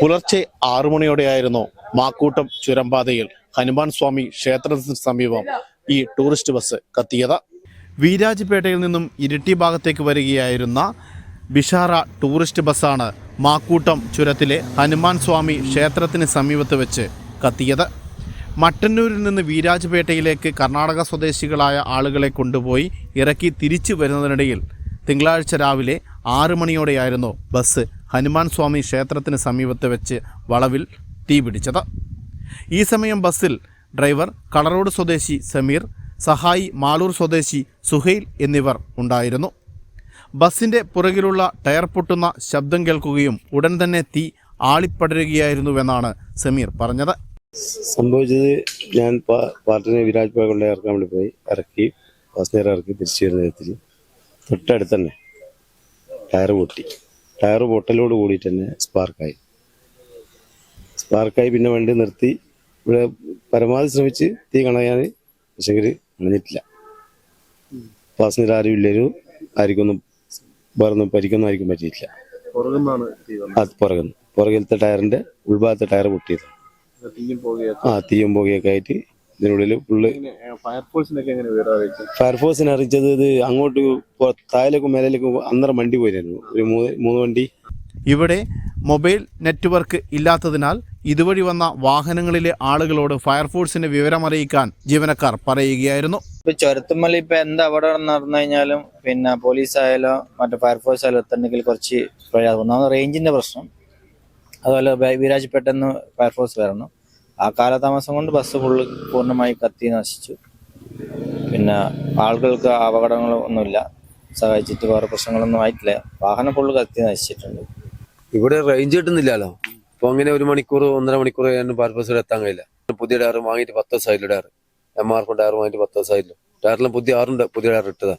പുലർച്ചെ ആറു മണിയോടെയായിരുന്നു മാക്കൂട്ടം ചുരമ്പാതയിൽ ഹനുമാൻ സ്വാമി ക്ഷേത്രത്തിന് സമീപം ഈ ടൂറിസ്റ്റ് ബസ് കത്തിയത്. വീരാജ്പേട്ടയിൽ നിന്നും ഇരിട്ടി ഭാഗത്തേക്ക് വരികയായിരുന്ന ബിഷാറ ടൂറിസ്റ്റ് ബസ്സാണ് മാക്കൂട്ടം ചുരത്തിലെ ഹനുമാൻ സ്വാമി ക്ഷേത്രത്തിന് സമീപത്ത് വെച്ച് കത്തിയത്. മട്ടന്നൂരിൽ നിന്ന് വീരാജ്പേട്ടയിലേക്ക് കർണാടക സ്വദേശികളായ ആളുകളെ കൊണ്ടുപോയി ഇറക്കി തിരിച്ചു വരുന്നതിനിടയിൽ തിങ്കളാഴ്ച രാവിലെ ആറ് മണിയോടെയായിരുന്നു ബസ് ഹനുമാൻ സ്വാമി ക്ഷേത്രത്തിന് സമീപത്ത് വെച്ച് വളവിൽ തീപിടിച്ചത് ഈ സമയം ബസ്സിൽ ഡ്രൈവർ കളറോട് സ്വദേശി സമീർ സഹായി മാളൂർ സ്വദേശി സുഹൈൽ എന്നിവർ ഉണ്ടായിരുന്നു. ബസ്സിന്റെ പുറകിലുള്ള ടയർ പൊട്ടുന്ന ശബ്ദം കേൾക്കുകയും ഉടൻ തന്നെ തീ ആളിപ്പടരുകയായിരുന്നുവെന്നാണ് സമീർ പറഞ്ഞത്. സംഭവിച്ചത് ഞാൻ പാർട്ടിനെ വിരാജ് പോയ ഇറക്കാൻ വേണ്ടി പോയി. ഇറക്കി ബസ് നേരെ ഇറക്കി തിരിച്ചു വരുന്ന വിധത്തിൽ ടയർ പൊട്ടി. ടയർ പൊട്ടലോട് കൂടിയിട്ട് തന്നെ സ്പാർക്കായി. സ്പാർക്കായി പിന്നെ വണ്ടി നിർത്തി. ഇവിടെ പരമാവധി ശ്രമിച്ച് തീ കണയാൻ പക്ഷെങ്കിൽ അണഞ്ഞിട്ടില്ല പാസഞ്ചർ ആരും ഇല്ലൊരു ആർക്കൊന്നും വേറൊന്നും പരിക്കൊന്നും ആയിരിക്കും പറ്റിയിട്ടില്ല. അത് പുറകുന്നു. പുറകിലത്തെ ടയറിന്റെ ഉൾഭാഗത്തെ ടയർ പൊട്ടിയത്. ആ തീയും പുകയൊക്കെ ആയിട്ട് ഇതിനുള്ളിൽ ഫുള്ള് ഫയർഫോഴ്സിനൊക്കെ എങ്ങനെ വിവരം അറിയിച്ചു? ഫയർഫോഴ്സിനെ അറിയിച്ചത് ഇത് അങ്ങോട്ട് താഴേക്കും മേലേക്കും അന്നേരം വണ്ടി പോയിരുന്നു. ഒരു മൂന്ന് മൂന്ന് വണ്ടി. ഇവിടെ മൊബൈൽ നെറ്റ്വർക്ക് ഇല്ലാത്തതിനാൽ ഇതുവഴി വന്ന വാഹനങ്ങളിലെ ആളുകളോട് ഫയർഫോഴ്സിനെ വിവരമറിയിക്കാൻ ജീവനക്കാർ പറയുകയായിരുന്നു. ഇപ്പൊ ചുരത്തുമ്മൽ ഇപ്പൊ എന്ത് അവിടെ നടന്നു കഴിഞ്ഞാലും പിന്നെ പോലീസ് ആയാലോ മറ്റു ഫയർഫോഴ്സ് ആയാലും എത്തണമെങ്കിൽ കുറച്ച് പ്രയാസം. ഒന്നാമത് റേഞ്ചിന്റെ പ്രശ്നം. അതുപോലെ വിരാജ് പെട്ടെന്ന് ഫയർഫോഴ്സ് വരണം. ആ കാലതാമസം കൊണ്ട് ബസ് ഫുള്ള് പൂർണമായി കത്തി നശിച്ചു. പിന്നെ ആളുകൾക്ക് അപകടങ്ങളൊന്നുമില്ല സഹായിച്ചിട്ട് വേറെ പ്രശ്നങ്ങളൊന്നും ആയിട്ടില്ല. വാഹനം ഫുള്ള് കത്തി നശിച്ചിട്ടുണ്ട്. ഇവിടെ റേഞ്ച് കിട്ടുന്നില്ലല്ലോ. ഇപ്പൊ അങ്ങനെ ഒരു മണിക്കൂർ ഒന്നര മണിക്കൂർ കഴിയാനും പാർപ്പസിൽ എത്താൻ കഴിയില്ല. പുതിയ ടയർ വാങ്ങിയിട്ട് പത്ത് ദിവസമായില്ല ടയർ. എം ആർ ടയർ വാങ്ങിയിട്ട് പത്ത് ദിവസമായില്ല ടയറിലും പുതിയ ആറുണ്ട് പുതിയ ടയർ ഇട്ടതാ.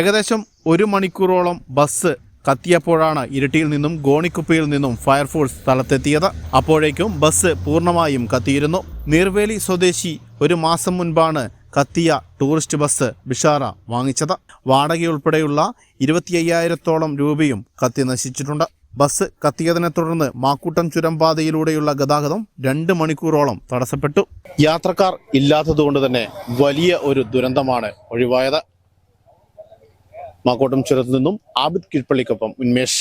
ഏകദേശം ഒരു മണിക്കൂറോളം ബസ് കത്തിയപ്പോഴാണ് ഇരിട്ടിയിൽ നിന്നും ഗോണിക്കുപ്പയിൽ നിന്നും ഫയർഫോഴ്സ് സ്ഥലത്തെത്തിയത്. അപ്പോഴേക്കും ബസ് പൂർണമായും കത്തിയിരുന്നു. നീർവേലി സ്വദേശി ഒരു മാസം മുൻപാണ് കത്തിയ ടൂറിസ്റ്റ് ബസ് ബിഷാറ വാങ്ങിച്ചത്. വാടകയുൾപ്പെടെയുള്ള ഇരുപത്തി അയ്യായിരത്തോളം രൂപയും കത്തി നശിച്ചിട്ടുണ്ട്. ബസ് കത്തിയതിനെ തുടർന്ന് മാക്കൂട്ടം ചുരം പാതയിലൂടെയുള്ള ഗതാഗതം രണ്ട് മണിക്കൂറോളം തടസ്സപ്പെട്ടു. യാത്രക്കാർ ഇല്ലാത്തതുകൊണ്ട് തന്നെ വലിയ ഒരു ദുരന്തമാണ് ഒഴിവായത്. മാക്കോട്ടം ചുരത്തു നിന്നും ആബിദ് കീഴ്പള്ളിക്കൊപ്പം ഉന്മേഷ്.